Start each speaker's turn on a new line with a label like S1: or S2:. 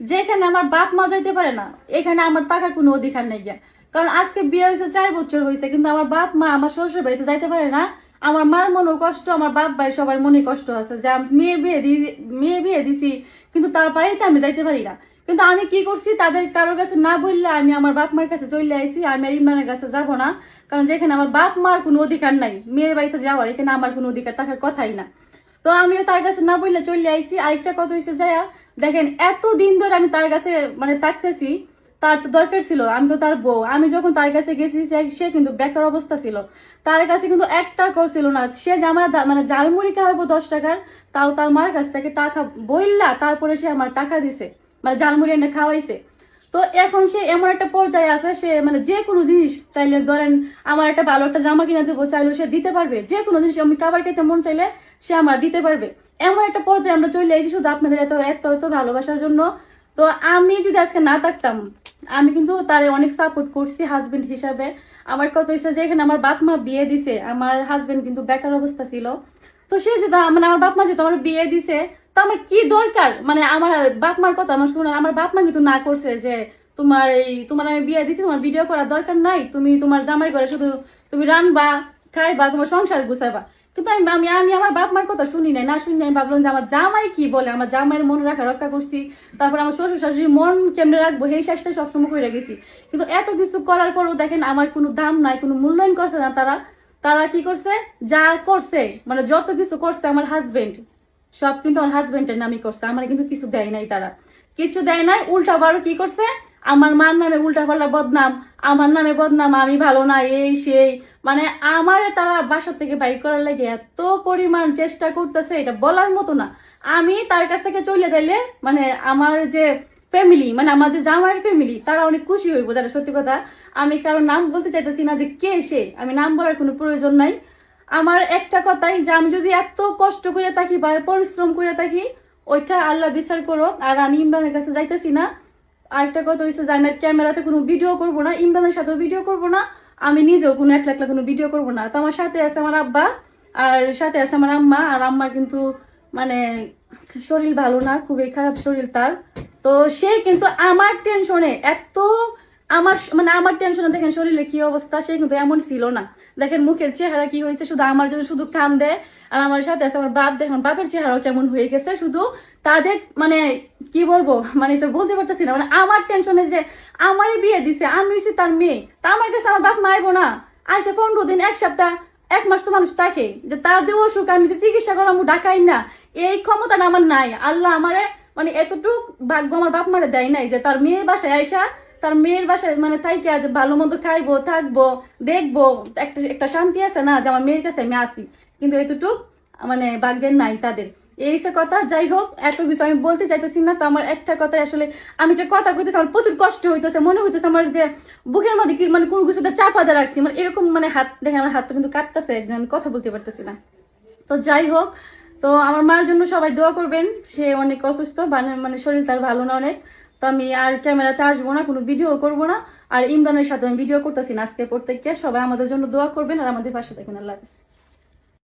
S1: যেখানে আমার বাপ মা যাইতে পারে না, এখানে আমার টাকার কোনো অধিকার নেই গিয়া। কারণ আজকে বিয়ে হয়েছে, চার বছর হয়েছে, কিন্তু আমার বাপ মা আমার শ্বশুর বাড়িতে যাইতে পারে না। আমার মার মনেও কষ্ট, আমার বাপ ভাই সবার মনে কষ্ট আছে যে আমি মেয়ে বিয়ে দিয়ে মেয়ে বিয়ে দিছি, কিন্তু তারপরেই তো আমি যাইতে পারি না। কিন্তু আমি কি করছি, তাদের কারোর কাছে না বললে আমি আমার বাপ মার কাছে চলে আইছি, আমি আর ইমরানের কাছে যাব না। কারণ যেখানে আমার বাপ মার কোনো অধিকার নাই, মেয়ের বাড়িতে যাওয়ার, এখানে আমার কোনো অধিকার থাকার কথাই না। তো আমিও তার কাছে না বললে চলে আইছি। আরেকটা কথা হয়েছে যায়া দেখেন এত দিন ধরে আমি তার কাছে মানে থাকতেছি, তার তো দরকার ছিল, আমি তো তার বউ। আমি যখন তার কাছে গেছি, সে- কিন্তু বেকার অবস্থা ছিল। তার কাছে কিন্তু এক টাকাও ছিল না। সে যে আমার মানে জালমুড়ি খাওয়াবো দশ টাকার, তাও তার মার কাছ থেকে টাকা বললা তারপরে সে আমার টাকা দিছে মানে জালমুড়ি এনে খাওয়াইছে। তো এখন সে এমন একটা পর্যায়ে আছে, সে মানে যে কোনো জিনিস চাইলে ধরেন আমার একটা ভালো একটা জামা কিনে দেবো, চাইলেও সে দিতে পারবে। যে কোনো জিনিস, আমি খাবার খেতে মন চাইলে সে আমার দিতে পারবে। এমন একটা পর্যায়ে আমরা চলে এসেছি শুধু আপনাদের এত এত এত ভালোবাসার জন্য। তো আমি যদি আজকে না থাকতাম, আমি কিন্তু তারে অনেক সাপোর্ট করছি হাজবেন্ড হিসাবে। আমার কথা হয়েছে যে এখানে আমার বাপ মা বিয়ে দিছে, আমার হাজবেন্ড কিন্তু বেকার অবস্থা ছিল। তো সে যে মানে আমার বাপ মা যেহেতু আমার বিয়ে দিছে, তো আমার কি দরকার? মানে আমার বাপ মার কথা আমার শোনার আমার বাপ মা কিন্তু না করছে যে তোমার এই তোমার আমি বিয়ে দিছি, তোমার ভিডিও করার দরকার নাই, তুমি তোমার জামাই করে শুধু তুমি রানবা খাইবা, তোমার সংসার গুছাইবা। কিন্তু আমি আমি আমি আমার বাপ মার কথা শুনি নাই, না শুনি নাই আমি ভাবলাম যে আমার জামাই কি বলে? আমার জামাইয়ের মন রাখা, রক্ষা করছি। তারপর আমার শ্বশুর শাশুড়ি মন কেমনে রাখব? সেই শেষটা সবসময় করে গেছি। কিন্তু এত কিছু করার পরও দেখেন আমার কোনো দাম নাই, কোনো মূল্যায়ন করছে না তারা। তারা কি করছে? যা করছে মানে যত কিছু করছে আমার হাজবেন্ড সব কিন্তু আমার হাজবেন্ডের নামই করছে। আমার কিন্তু কিছু দেয় নাই তারা। কিছু দেয় নাই, উল্টা বারো কি করছে? আমার মার নামে উল্টা পাল্টা বদনাম, আমার নামে বদনাম, আমি ভালো না, এই সেই। মানে আমারে তারা বাসা থেকে বাইক করার লাগে এত পরিমাণ চেষ্টা করতেছে, এটা বলার মতো না। আমি তার কাছ থেকে চলে যাইলে মানে আমার যে ফ্যামিলি মানে আমার যে জামাইয়ের ফ্যামিলি তারা অনেক খুশি হইব যারা সত্যি কথা। আমি কারও নাম বলতে চাইতেছি না যে কে সে, আমি নাম বলার কোনো প্রয়োজন নাই। আমার একটা কথাই, যে আমি যদি এত কষ্ট করে থাকি বা পরিশ্রম করে থাকি, ওইটা আল্লাহ বিচার করো আর আমি ইমরানের কাছে যাইতেছি না। আরেকটা কথা হয়েছে যে আমি ক্যামেরাতে কোনো ভিডিও করব না, ইমরানের সাথেও ভিডিও করব না। আমি নিজেও কোনো একলা একলা কোনো ভিডিও করব না। তো আমার সাথে আছে আমার আব্বা, আর সাথে আছে আমার আম্মা, আর আম্মার কিন্তু মানে শরীর ভালো না, খুবই খারাপ শরীর তার। তো সে কিন্তু আমার টেনশনে এত আমার মানে আমার টেনশনে দেখেন শরীরে কি অবস্থা, সে কিন্তু এমন ছিল না। দেখেন মুখের চেহারা কি হয়েছে, শুধু আমার জন্য শুধু কান দেয় আর আমার সাথে আছে আমার বাপ। দেখেন বাপের চেহারাও কেমন হয়ে গেছে, শুধু তাদের মানে কি বলব মানে এটা বলতে পারতেছি না। মানে আমার টেনশনে যে আমারই বিয়ে দিছে, আমি হচ্ছি তার মেয়ে, তা আমার কাছে আমার বাপ মাইব না। আসে পনেরো দিন, এক সপ্তাহ, এক মাস তো মানুষ থাকে, যে তার যে অসুখ, আমি যে চিকিৎসা করামু ডাকাই না। এই ক্ষমতা না আমার নাই। আল্লাহ আমারে মানে এতটুক ভাগ্য আমার বাপ মারে দেয় নাই যে তার মেয়ের বাসায় আইসা তার মেয়ের বাসায় মানে থাইকে আজ ভালো মন্দ খাইবো, থাকব, দেখব, একটা একটা শান্তি আছে না যে আমার মেয়ের কাছে আমি আসি। কিন্তু এতটুক মানে ভাগ্যের নাই তাদের। এই কথা, যাই হোক, এত কিছু আমি বলতে চাইতেছি না, তো আমার একটা কথা আসলে, আমি যে কথা কইতেছি আমার প্রচুর কষ্ট হইতেছে, মনে হইতেছে আমার যে বুকের মধ্যে কি মানে কোনো কিছুতে চাপা দিয়ে রাখছি মানে এরকম মানে হাত দেখে আমার হাতটা কিন্তু কাটতেছে একজন কথা বলতে পারতেছি না। তো যাই হোক তো আমার মার জন্য সবাই দোয়া করবেন। সে অনেক অসুস্থ মানে- শরীর তার ভালো না অনেক। তো আমি আর ক্যামেরাতে আসব না, কোনো ভিডিও করব না। আর ইমরানের সাথে আমি ভিডিও করতেছি না আজকে প্রত্যেককে। সবাই আমাদের জন্য দোয়া করবেন আর আমাদের পাশে থাকবেন। আল্লাহ হাফিজ।